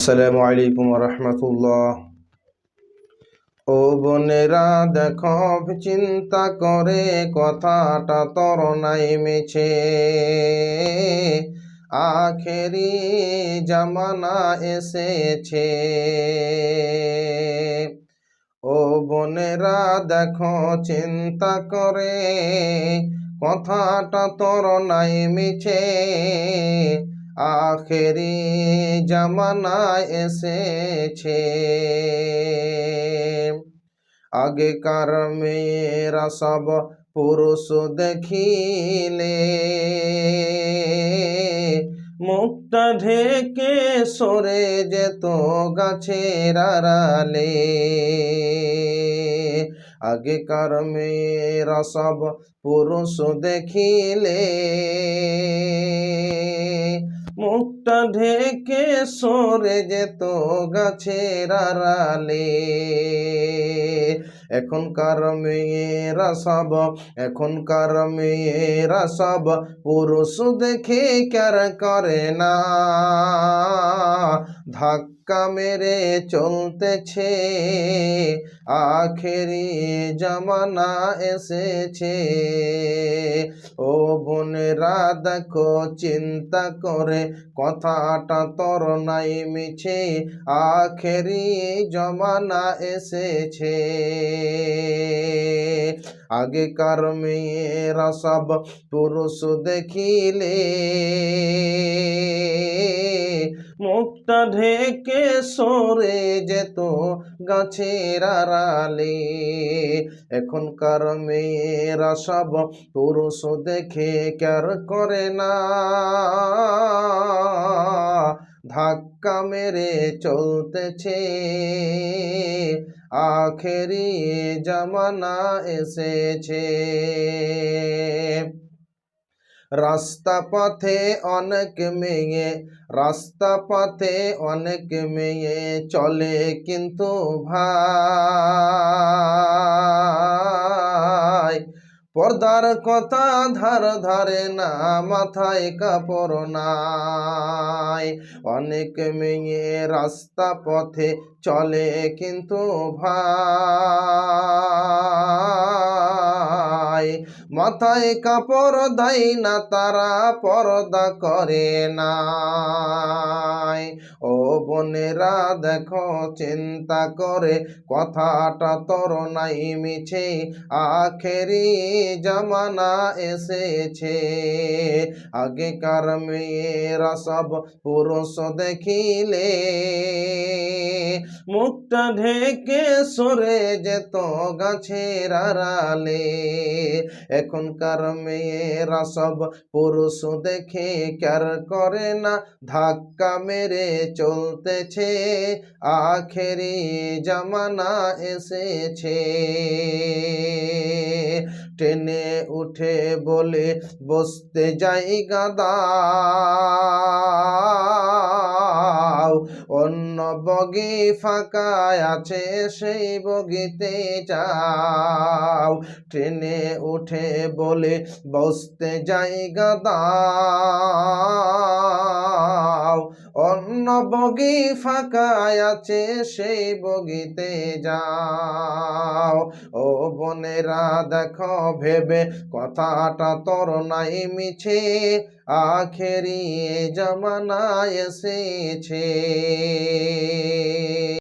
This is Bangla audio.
আসসালামু আলাইকুম রহমতুল্লাহ ও বোনেরা, দেখো, চিন্তা করে, কথাটা তর নাই মেছে। আখেরি জামানা এসেছে। ও বোনেরা, দেখো, চিন্তা করে, কথাটা তর নাই মিছে। আখেরি জামানায় এসেছে। আগেকার মেয়েরা সব পুরুষ দেখিলে। মুখটা ঢেকে সরে যেত গাছের আড়ালে। আগেকার মেয়েরা সব পুরুষ দেখিলে। মুখটা ঢেকে সরে যেত গাছের আড়ালে। এখনকার মেয়েরা সব, এখনকার মেয়েরা সব পুরুষ দেখে কার করে না। ধাক্কা মেরে চলতেছে, আখেরি জামানা এসেছে। দেখো চিন্তা করে, কথাটা তোর নাই মিছে, আখেরি জমানা এসেছে। আগেকার মেয়েরা সব পুরুষ দেখিলে। মুখটা ঢেকে সরে যেত গাছের আড়ালে। এখনকার মেয়েরা সব পুরুষ দেখে ক্যার করে না। ধাক্কা মেরে চলতেছে। আখেরি জামানা এসেছে। রাস্তা পথে অনেক মেয়ে, রাস্তা পথে অনেক মেয়ে চলে কিন্তু ভাই। পর্দার কথা ধার ধারে না, মাথায় কাপড় নাই। অনেক মেয়ে রাস্তা পথে চলে কিন্তু ভাই। মাথায় কাপড় দেয় না, তারা পর্দা করে না ও বোনেরা দেখো, চিন্তা করে, কথাটা তর নাই মিছে। আখেরি জামানা এসেছে। আগেকার মেয়েরা সব পুরুষ দেখিলে। মুখটা ঢেকে সরে যেত গাছের আড়ালে। এখনকার মেয়েরা সব পুরুষ দেখে ক্যার করে না? ধাক্কা মেরে চলতেছে, আখেরি জামানা এসেছে। ট্রেনে উঠে বলে, বসতে যাই গাদা অন্য বগি ফাঁকা আছে সেই বগিতে যাও। ট্রেনে উঠে বলে বসতে যাই গাদাও অন্য বগি ফাঁকা আছে, সেই বগিতে যাও। ও বোনেরা, দেখো, ভেবে কথাটা তোর নাই মিছে। আখেরি জামানা এসেছে।